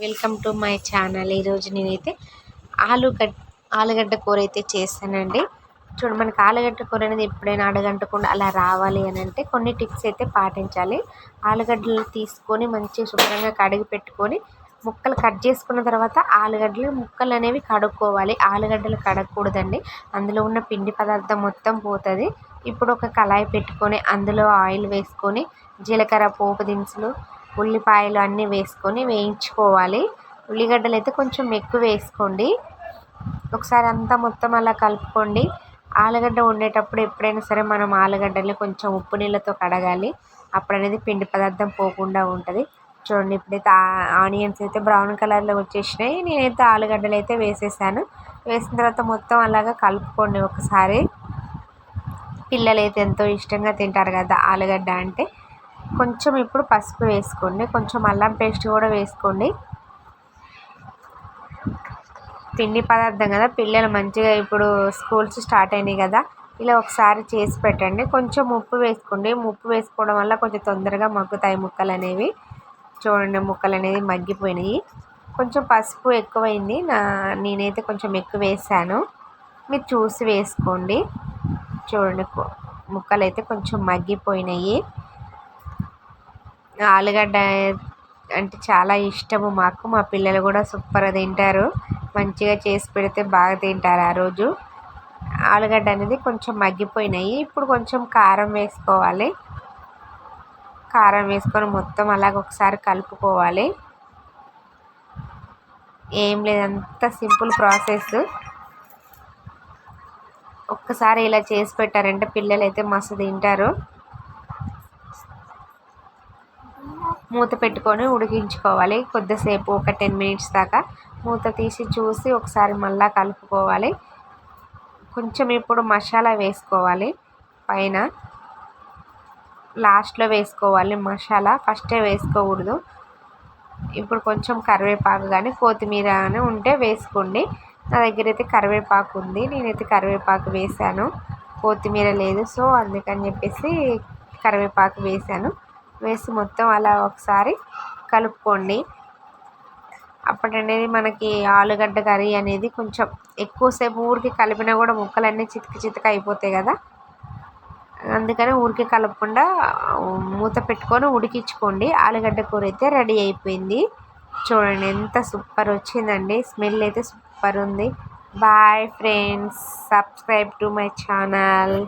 Welcome to my channel. ఈరోజు నేనైతే ఆలుగడ్డ ఆలుగడ్డ కూర అయితే చేస్తానండి. చూడు మనకి ఆలుగడ్డ కూర అనేది ఎప్పుడైనా అడగంటకుండా అలా రావాలి అని అంటే కొన్ని టిప్స్ అయితే పాటించాలి. ఆలుగడ్డలు తీసుకొని మంచిగా శుభ్రంగా కడిగి పెట్టుకొని ముక్కలు కట్ చేసుకున్న తర్వాత ఆలుగడ్డలు ముక్కలు అనేవి కడుక్కోవాలి. ఆలుగడ్డలు కడగకూడదండి. అందులో ఉన్న పిండి పదార్థం మొత్తం పోతుంది. ఇప్పుడు ఒక కళాయి పెట్టుకొని అందులో ఆయిల్ వేసుకొని జీలకర్ర పోపు దినుసులు ఉల్లిపాయలు అన్నీ వేసుకొని వేయించుకోవాలి. ఉల్లిగడ్డలు అయితే కొంచెం ఎక్కువ వేసుకోండి. ఒకసారి అంతా మొత్తం అలా కలుపుకోండి. ఆలుగడ్డ వండేటప్పుడు ఎప్పుడైనా సరే మనం ఆలుగడ్డలు కొంచెం ఉప్పు నీళ్ళతో కడగాలి. అప్పుడు అనేది పిండి పదార్థం పోకుండా ఉంటుంది. చూడండి ఇప్పుడైతే ఆనియన్స్ అయితే బ్రౌన్ కలర్లో వచ్చేసినాయి. నేనైతే ఆలుగడ్డలు అయితే వేసేసాను. వేసిన తర్వాత మొత్తం అలాగా కలుపుకోండి ఒకసారి. పిల్లలు అయితే ఎంతో ఇష్టంగా తింటారు కదా ఆలుగడ్డ అంటే. కొంచెం ఇప్పుడు పసుపు వేసుకోండి. కొంచెం అల్లం పేస్ట్ కూడా వేసుకోండి. పిండి పదార్థం కదా పిల్లలు మంచిగా ఇప్పుడు స్కూల్స్ స్టార్ట్ అయినాయి కదా ఇలా ఒకసారి చేసి పెట్టండి. కొంచెం ఉప్పు వేసుకోండి. ఉప్పు వేసుకోవడం వల్ల కొంచెం తొందరగా మగ్గుతాయి ముక్కలు అనేవి. చూడండి ముక్కలు అనేది మగ్గిపోయినాయి. కొంచెం పసుపు ఎక్కువైంది. నా నేనైతే కొంచెం ఎక్కువ వేసాను. మీరు చూసి వేసుకోండి. చూడండి ముక్కలు అయితే కొంచెం మగ్గిపోయినాయి. ఆలుగడ్డ అంటే చాలా ఇష్టము. మాకు మా పిల్లలు కూడా సూపర్గా తింటారు. మంచిగా చేసి పెడితే బాగా తింటారు ఆ రోజు. ఆలుగడ్డ అనేది కొంచెం మగ్గిపోయినాయి. ఇప్పుడు కొంచెం కారం వేసుకోవాలి. కారం వేసుకొని మొత్తం అలాగ ఒకసారి కలుపుకోవాలి. ఏం లేదంత సింపుల్ ప్రాసెస్. ఒక్కసారి ఇలా చేసి పెట్టారంటే పిల్లలు అయితే మస్తు తింటారు. మూత పెట్టుకొని ఉడికించుకోవాలి. కొద్దిసేపు ఒక టెన్ మినిట్స్ దాకా మూత తీసి చూసి ఒకసారి మళ్ళీ కలుపుకోవాలి. కొంచెం ఇప్పుడు మసాలా వేసుకోవాలి. పైన లాస్ట్లో వేసుకోవాలి మసాలా. ఫస్టే వేసుకోకూడదు. ఇప్పుడు కొంచెం కరివేపాకు కానీ కొత్తిమీర కానీ ఉంటే వేసుకోండి. నా దగ్గర అయితే కరివేపాకు ఉంది. నేనైతే కరివేపాకు వేసాను కొత్తిమీర లేదు. సో అందుకని చెప్పేసి కరివేపాకు వేసాను వేసి మొత్తం అలా ఒకసారి కలుపుకోండి. అప్పుడనేది మనకి ఆలుగడ్డ కర్రీ అనేది కొంచెం ఎక్కువసేపు ఊరికి కలిపినా కూడా ముక్కలన్నీ చితికి చితికి అయిపోతాయి కదా. అందుకని ఊరికి కలపకుండా మూత పెట్టుకొని ఉడికించుకోండి. ఆలుగడ్డ కూర అయితే రెడీ అయిపోయింది. చూడండి ఎంత సూపర్ వచ్చిందండి. స్మెల్ అయితే సూపర్ ఉంది. Boy friends subscribe to my channel.